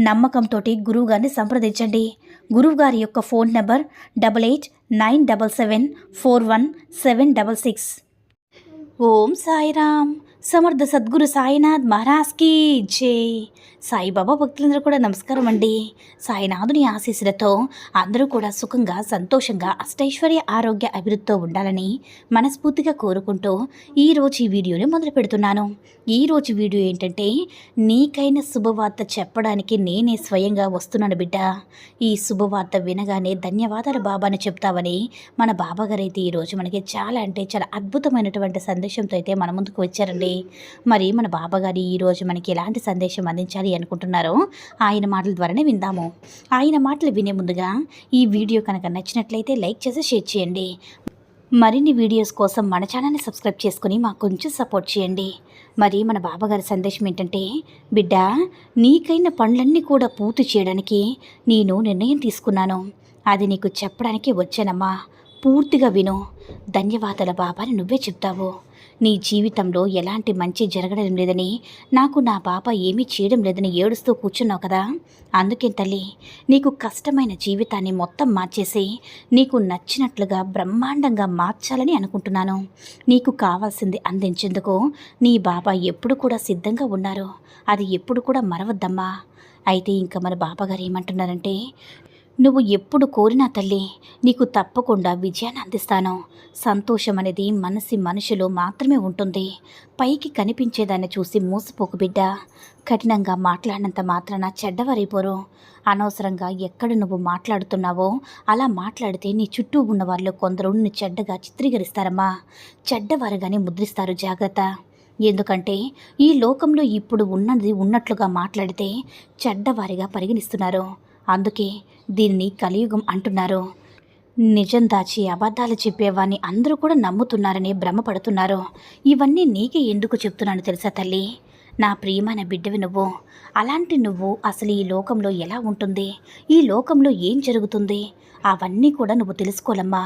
నమ్మకంతో గురువుగారిని సంప్రదించండి. గురువుగారి యొక్క phone number double eight nine double seven four one seven double six. Om Sairam. సమర్థ సద్గురు సాయినాథ్ మహారాజ్కి జై. సాయిబాబా భక్తులందరూ కూడా నమస్కారం అండి. సాయినాథుని ఆశీస్సులతో అందరూ కూడా సుఖంగా సంతోషంగా అష్టైశ్వర్య ఆరోగ్య అభివృద్ధితో ఉండాలని మనస్ఫూర్తిగా కోరుకుంటూ ఈరోజు ఈ వీడియోని మొదలు పెడుతున్నాను. ఈరోజు వీడియో ఏంటంటే నీకైన శుభవార్త చెప్పడానికి నేనే స్వయంగా వస్తున్నాను బిడ్డ. ఈ శుభవార్త వినగానే ధన్యవాదాలు బాబాని చెప్తావని మన బాబాగారు అయితే ఈరోజు మనకి చాలా అంటే చాలా అద్భుతమైనటువంటి సందేశంతో అయితే మన ముందుకు వచ్చారండి. మరి మన బాబాగారి ఈరోజు మనకి ఎలాంటి సందేశం అందించాలి అనుకుంటున్నారో ఆయన మాటల ద్వారానే విందాము. ఆయన మాటలు వినే ముందుగా ఈ వీడియో కనుక నచ్చినట్లయితే లైక్ చేసి షేర్ చేయండి. మరిన్ని వీడియోస్ కోసం మన ఛానల్ని సబ్స్క్రైబ్ చేసుకుని మాకు కొంచెం సపోర్ట్ చేయండి. మరి మన బాబాగారి సందేశం ఏంటంటే బిడ్డ నీకైన పనులన్నీ కూడా పూర్తి చేయడానికి నేను నిర్ణయం తీసుకున్నాను. అది నీకు చెప్పడానికి వచ్చానమ్మా. పూర్తిగా విను. ధన్యవాదాల బాబాని నువ్వే చెప్తావు. నీ జీవితంలో ఎలాంటి మంచి జరగడం లేదని నాకు నా పాప ఏమీ చేయడం లేదని ఏడుస్తూ కూర్చున్నావు కదా? అందుకే తల్లి నీకు కష్టమైన జీవితాన్ని మొత్తం మార్చేసి నీకు నచ్చినట్లుగా బ్రహ్మాండంగా మార్చాలని అనుకుంటున్నాను. నీకు కావాల్సింది అందించేందుకు నీ బాబా ఎప్పుడు కూడా సిద్ధంగా ఉన్నారు. అది ఎప్పుడు కూడా మరవద్దమ్మా. అయితే ఇంకా మన బాబాగారు ఏమంటున్నారంటే నువ్వు ఎప్పుడు కోరినా తల్లి నీకు తప్పకుండా విజయాన్ని అందిస్తాను. సంతోషం అనేది మనసి మనుషులు మాత్రమే ఉంటుంది. పైకి కనిపించేదాన్ని చూసి మూసిపోకు బిడ్డ. కఠినంగా మాట్లాడినంత మాత్రాన చెడ్డవారైపోరు. అనవసరంగా ఎక్కడ నువ్వు మాట్లాడుతున్నావో అలా మాట్లాడితే నీ చుట్టూ ఉన్న వాళ్ళు కొందరు నిన్ను చెడ్డగా చిత్రీకరిస్తారమ్మా. చెడ్డవారుగానే ముద్రిస్తారు జాగ్రత్త. ఎందుకంటే ఈ లోకంలో ఇప్పుడు ఉన్నది ఉన్నట్లుగా మాట్లాడితే చెడ్డవారిగా పరిగణిస్తున్నారు. అందుకే దీన్ని కలియుగం అంటున్నారు. నిజం దాచి అబద్ధాలు చెప్పేవాన్ని అందరూ కూడా నమ్ముతున్నారని భ్రమపడుతున్నారు. ఇవన్నీ నీకే ఎందుకు చెప్తున్నాను తెలుసా తల్లి? నా ప్రియమైన బిడ్డవి నువ్వు అలాంటి నువ్వు అసలు ఈ లోకంలో ఎలా ఉంటుంది? ఈ లోకంలో ఏం జరుగుతుంది? అవన్నీ కూడా నువ్వు తెలుసుకోలమ్మా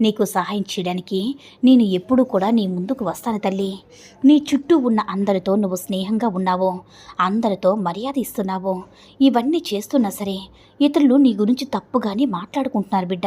నీకు సహాయం చేయడానికి నేను ఎప్పుడూ కూడా నీ ముందుకు వస్తాను తల్లి. నీ చుట్టూ ఉన్న అందరితో నువ్వు స్నేహంగా ఉన్నావు. అందరితో మర్యాద ఇస్తున్నావు. ఇవన్నీ చేస్తున్నా సరే ఇతరులు నీ గురించి తప్పుగానే మాట్లాడుకుంటున్నారు బిడ్డ.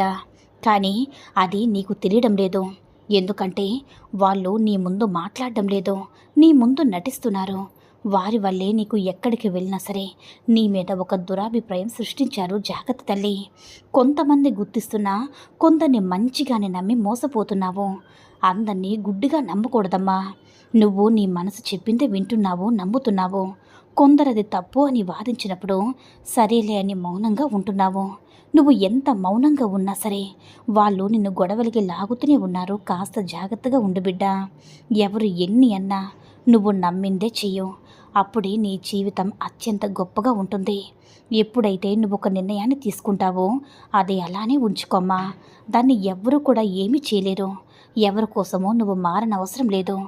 కానీ అది నీకు తెలియడం లేదు. ఎందుకంటే వాళ్ళు నీ ముందు మాట్లాడడం లేదు. నీ ముందు నటిస్తున్నారు. వారి వల్లే నీకు ఎక్కడికి వెళ్ళినా సరే నీ మీద ఒక దురాభిప్రాయం సృష్టించారు జాగ్రత్త తల్లి. కొంతమంది గుర్తిస్తున్నా కొందరిని మంచిగానే నమ్మి మోసపోతున్నావు. అందరినీ గుడ్డిగా నమ్మకూడదమ్మా. నువ్వు నీ మనసు చెప్పిందే వింటున్నావు నమ్ముతున్నావు. కొందరది తప్పు అని వాదించినప్పుడు సరేలే అని మౌనంగా ఉంటున్నావు. నువ్వు ఎంత మౌనంగా ఉన్నా సరే వాళ్ళు నిన్ను గొడవలకి లాగుతూనే ఉన్నారు. కాస్త జాగ్రత్తగా ఉండు బిడ్డ. ఎవరు ఎన్ని అన్నా నువ్వు నమ్మిందే చెయ్యు. అప్పుడే నీ జీవితం అత్యంత గొప్పగా ఉంటుంది. ఎప్పుడైతే నువ్వు ఒక నిర్ణయాన్ని తీసుకుంటావో అది అలానే ఉంచుకోమ్మా. దాన్ని ఎవ్వరూ కూడా ఏమీ చేయలేరు. ఎవరి కోసమో నువ్వు మారనవసరం లేదు.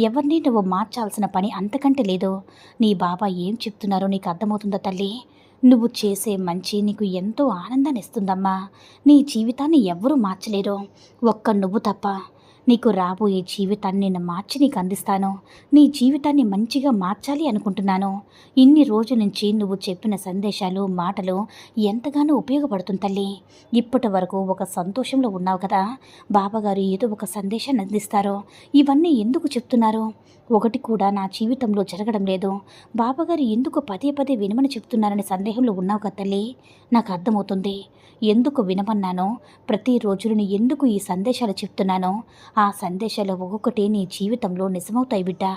ఎవరిని నువ్వు మార్చాల్సిన పని అంతకంటే లేదు. నీ బాబా ఏం చెప్తున్నారో నీకు అర్థమవుతుందా తల్లి? నువ్వు చేసే మంచి నీకు ఎంతో ఆనందాన్ని ఇస్తుందమ్మా నీ జీవితాన్ని ఎవ్వరూ మార్చలేరు. ఒక్క నువ్వు తప్ప నీకు రాబోయే జీవితాన్ని నేను మార్చి నీకు అందిస్తాను. నీ జీవితాన్ని మంచిగా మార్చాలి అనుకుంటున్నాను. ఇన్ని రోజుల నుంచి నువ్వు చెప్పిన సందేశాలు మాటలు ఎంతగానో ఉపయోగపడుతుంది తల్లి. ఇప్పటి వరకు ఒక సంతోషంలో ఉన్నావు కదా? బాబాగారు ఏదో ఒక సందేశాన్ని అందిస్తారో. ఇవన్నీ ఎందుకు చెప్తున్నారు? ఒకటి కూడా నా జీవితంలో జరగడం లేదు. బాబాగారు ఎందుకు పదే పదే వినమని చెప్తున్నారనే సందేహంలో ఉన్నావు కదా తల్లి? నాకు అర్థమవుతుంది. ఎందుకు వినమన్నానో ప్రతిరోజు నేను ఎందుకు ఈ సందేశాలు చెప్తున్నానో ఆ సందేశాలు ఒక్కొక్కటి నీ జీవితంలో నిజమవుతాయి బిడ్డ.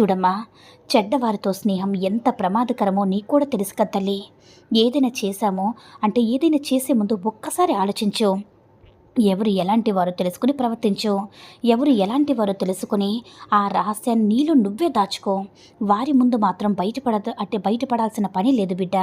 చూడమ్మా చెడ్డవారితో స్నేహం ఎంత ప్రమాదకరమో నీకు కూడా తెలుసు కదా తల్లి. ఏదైనా చేశామో అంటే ఏదైనా చేసే ముందు ఒక్కసారి ఆలోచించు. ఎవరు ఎలాంటి వారో తెలుసుకుని ప్రవర్తించు. ఎవరు ఎలాంటి వారో తెలుసుకుని ఆ రహస్యాన్ని నీలో నువ్వే దాచుకో. వారి ముందు మాత్రం బయటపడదు అంటే బయటపడాల్సిన పని లేదు బిడ్డ.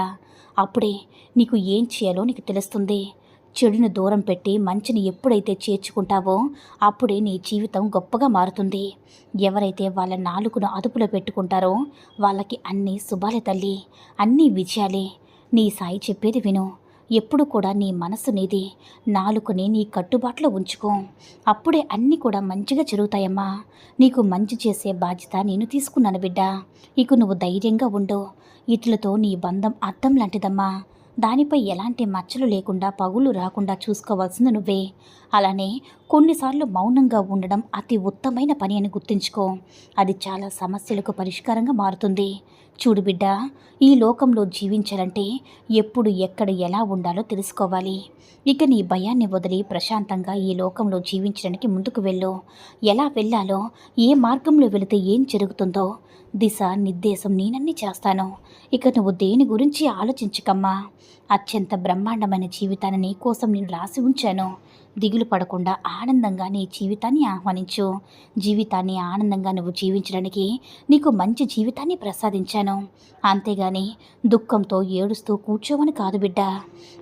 అప్పుడే నీకు ఏం చేయాలో నీకు తెలుస్తుంది. చెడును దూరం పెట్టి మంచిని ఎప్పుడైతే చేర్చుకుంటావో అప్పుడే నీ జీవితం గొప్పగా మారుతుంది. ఎవరైతే వాళ్ళ నాలుగును అదుపులో పెట్టుకుంటారో వాళ్ళకి అన్నీ శుభాలే తల్లి అన్నీ విజయాలే. నీ సాయి చెప్పేది విను. ఎప్పుడు కూడా నీ మనసు నీది. నాలుకని నీ కట్టుబాట్లో ఉంచుకో. అప్పుడే అన్నీ కూడా మంచిగా జరుగుతాయమ్మా. నీకు మంచి చేసే బాధ్యత నేను తీసుకున్నాను బిడ్డ. ఇక నువ్వు ధైర్యంగా ఉండు. ఇట్లతో నీ బంధం అర్థం లాంటిదమ్మా. దానిపై ఎలాంటి మచ్చలు లేకుండా పగులు రాకుండా చూసుకోవాల్సింది నువ్వే. అలానే కొన్నిసార్లు మౌనంగా ఉండడం అతి ఉత్తమైన పని అని గుర్తుంచుకో. అది చాలా సమస్యలకు పరిష్కారంగా మారుతుంది. చూడు బిడ్డ ఈ లోకంలో జీవించాలంటే ఎప్పుడు ఎక్కడ ఎలా ఉండాలో తెలుసుకోవాలి. ఇక నీ భయాన్ని వదిలి ప్రశాంతంగా ఈ లోకంలో జీవించడానికి ముందుకు వెళ్ళు. ఎలా వెళ్ళాలో ఏ మార్గంలో వెళితే ఏం జరుగుతుందో దిశ నిర్దేశం నేనన్నీ చేస్తాను. ఇక నువ్వు దేని గురించి ఆలోచించకమ్మా. అత్యంత బ్రహ్మాండమైన జీవితాన్ని నీ కోసం నేను రాసి ఉంచాను. దిగులు పడకుండా ఆనందంగా నీ జీవితాన్ని ఆహ్వానించు. జీవితాన్ని ఆనందంగా నువ్వు జీవించడానికి నీకు మంచి జీవితాన్ని ప్రసాదించాను. అంతేగాని దుఃఖంతో ఏడుస్తూ కూర్చోవని కాదు బిడ్డ.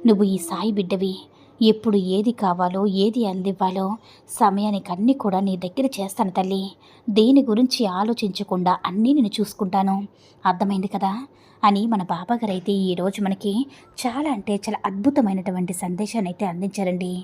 నువ్వు ఈ సాయి బిడ్డవి. ఎప్పుడు ఏది కావాలో ఏది అందివ్వాలో సమయానికి అన్నీ కూడా నీ దగ్గర చేస్తాను తల్లి. దేని గురించి ఆలోచించకుండా అన్నీ నేను చూసుకుంటాను. అర్థమైంది కదా? అని మన బాబాగారు అయితే ఈరోజు మనకి చాలా అంటే చాలా అద్భుతమైనటువంటి సందేశాన్ని అయితే అందించారండి.